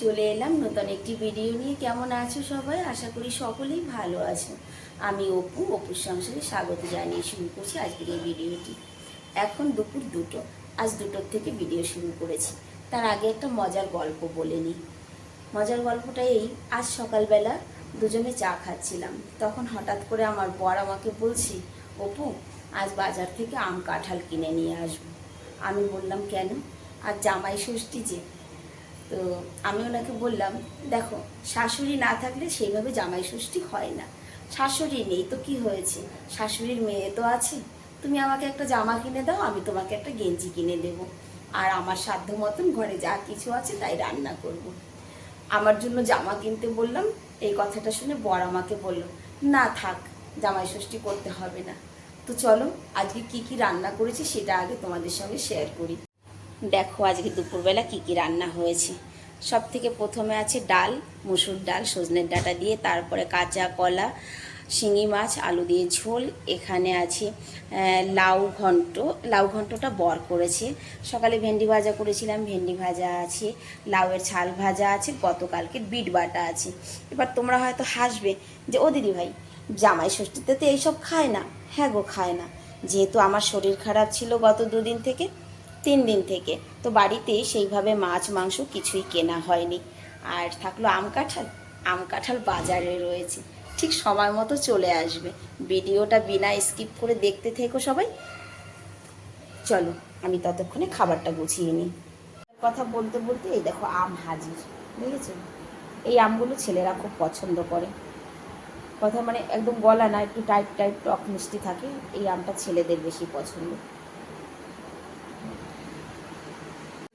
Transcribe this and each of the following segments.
চলে এলাম। নতুন একটি ভিডিও নিয়ে কেমন আছো সবাই? আশা করি সকলেই ভালো আছো। আমি অপু, অপুর সংসারে স্বাগত জানিয়ে শুরু করছি আজকের এই ভিডিওটি এখন দুপুর দুটো। আজ দুটোর থেকে ভিডিও শুরু করেছি। তার আগে একটা মজার গল্প বলে নিই। মজার গল্পটা এই, আজ সকালবেলা দুজনে চা খাচ্ছিলাম। তখন হঠাৎ করে আমার বর আমাকে বলছি, অপু, আজ বাজার থেকে আম কাঁঠাল কিনে নিয়ে আসব। আমি বললাম, কেন? আর জামাই ষষ্ঠী যে তো আমি ওনাকে বললাম, দেখো, শাশুড়ি না থাকলে সেইভাবে জামাই ষষ্ঠী হয় না। শাশুড়ি নেই তো কি হয়েছে? শাশুড়ির মেয়ে তো আছে। তুমি আমাকে একটা জামা কিনে দাও, আমি তোমাকে একটা গেঞ্জি কিনে দেবো। আর আমার সাধ্য মতন ঘরে যা কিছু আছে তাই রান্না করব। আমার জন্য জামা কিনতে বললাম, এই কথাটা শুনে বর আমাকে বলল, না থাক, জামাই ষষ্ঠী করতে হবে না। তো চলো, আজকে কি কি রান্না করেছি সেটা আগে তোমাদের সঙ্গে শেয়ার করি। দেখো আজকে দুপুরবেলা কি কি রান্না হয়েছে। সব থেকে প্রথমে আছে ডাল, মুসুর ডাল, সজনের ডাঁটা দিয়ে, তারপরে কাঁচা কলা, শিঙি মাছ, আলু দিয়ে ঝোল, এখানে আছে লাউ ঘন্ট। লাউ ঘন্টটা বর করেছে। সকালে ভেন্ডি ভাজা করেছিলাম, ভেন্ডি ভাজা আছে, লাউয়ের ছাল ভাজা আছে, গতকালকে বিট বাটা আছে। এবার তোমরা হয়তো হাসবে যে, ও দিদি ভাই, জামাই ষষ্ঠীতে তো এইসব খায় না? হ্যাঁ গো, খায় না। যেহেতু আমার শরীর খারাপ ছিল গত দুদিন থেকে তিন দিন থেকে। তো বাড়িতে সেইভাবে মাছ, মাংস কিছুই কেনা হয়নি। আর থাকল আম কাঁঠাল। আম কাঁঠাল বাজারে রয়েছে। ঠিক সময় মতো চলে আসবে। ভিডিওটা বিনা স্কিপ করে দেখতে থেকো সবাই। চলো, আমি ততক্ষণে খাবারটা গুছিয়ে নিই। কথা বলতে বলতে এই দেখো আম হাজির দেখেছ এই আমগুলো ছেলেরা খুব পছন্দ করে। কথা মানে একদম গলা না, একটু টাইট টাইট, টক মিষ্টি থাকে। এই আমটা ছেলেদের বেশি পছন্দ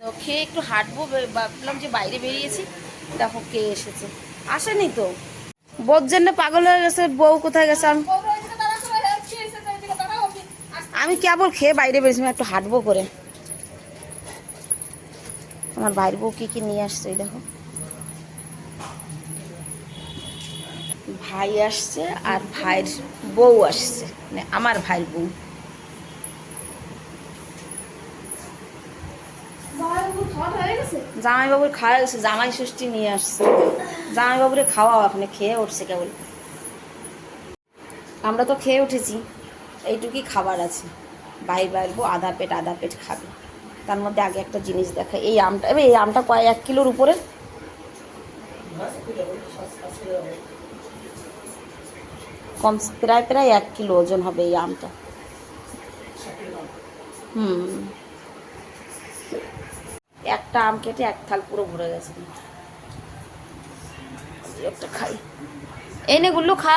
তো খেয়ে একটু হাঁটবো ভাবলাম যে বাইরে বেরিয়েছি। দেখো কে এসেছে। আসেনি তো। বোর জন্য পাগল হয়ে গেছে, বউ কোথায় গেছে? আমি আমি কেবল খেয়ে বাইরে বেরিয়েছি? একটু হাঁটবো করে। আমার বাইর বউ কি কি নিয়ে আসছে দেখো। ভাই আসছে আর ভাইয়ের বউ আসছে মানে আমার ভাইয়ের বউ। জামাইবাবুর খাওয়া গেছে জামাই ষষ্ঠী নিয়ে আসছে। জামাইবাবুরে খাওয়াও আপনি খেয়ে উঠছে কেবল। আমরা তো খেয়ে উঠেছি, এইটুকুই খাবার আছে। বাই বাইরবো আধা পেট আধা পেট খাবে। তার মধ্যে আগে একটা জিনিস দেখা, এই আমটা এই আমটা কয়, এক কিলোর উপরে? কম, প্রায় প্রায় এক কিলো ওজন হবে এই আমটা। হুম। একটা আম কেটে এক থাল পুরো ভরে গেছে। একটা খাই। এই নে গুল্লু খা।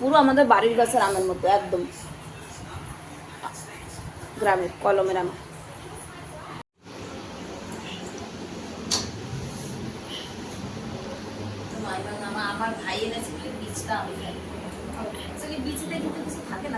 পুরো আমাদের বাড়ির গাছের আমের মতো একদম। গ্রামের কলমের আম। আমার ভাই এনেছে বীজটা আমি খাই। বীজটা কিন্তু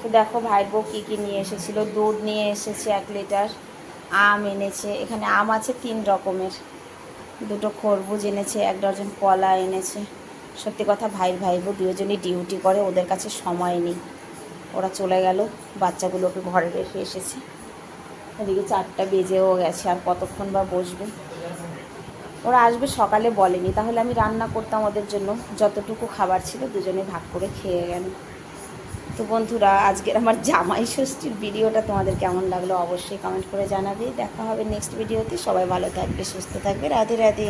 তো দেখো ভাইয়ের বউ কী কী নিয়ে এসেছিল? দুধ নিয়ে এসেছে এক লিটার, আম এনেছে। এখানে আম আছে তিন রকমের। দুটো খরবুজ এনেছে, এক ডজন কলা এনেছে। সত্যি কথা ভাইয়ের ভাই বউ দুজনই ডিউটি করে, ওদের কাছে সময় নেই। ওরা চলে গেল বাচ্চাগুলোকে ঘরে রেখে এসেছে। এদিকে চারটা বেজেও গেছে, আর কতক্ষণ বা বসবে? ওরা আসবে সকালে বলেনি, তাহলে আমি রান্না করতাম ওদের জন্য। যতটুকু খাবার ছিল দুজনে ভাগ করে খেয়ে গেল। তো বন্ধুরা, আজকের আমার জামাই ষষ্ঠীর ভিডিওটা তোমাদের কেমন লাগল অবশ্যই কমেন্ট করে জানাবে। দেখা হবে নেক্সট ভিডিওতে। সবাই ভালো থাকবে, সুস্থ থাকবে। রাধে রাধে।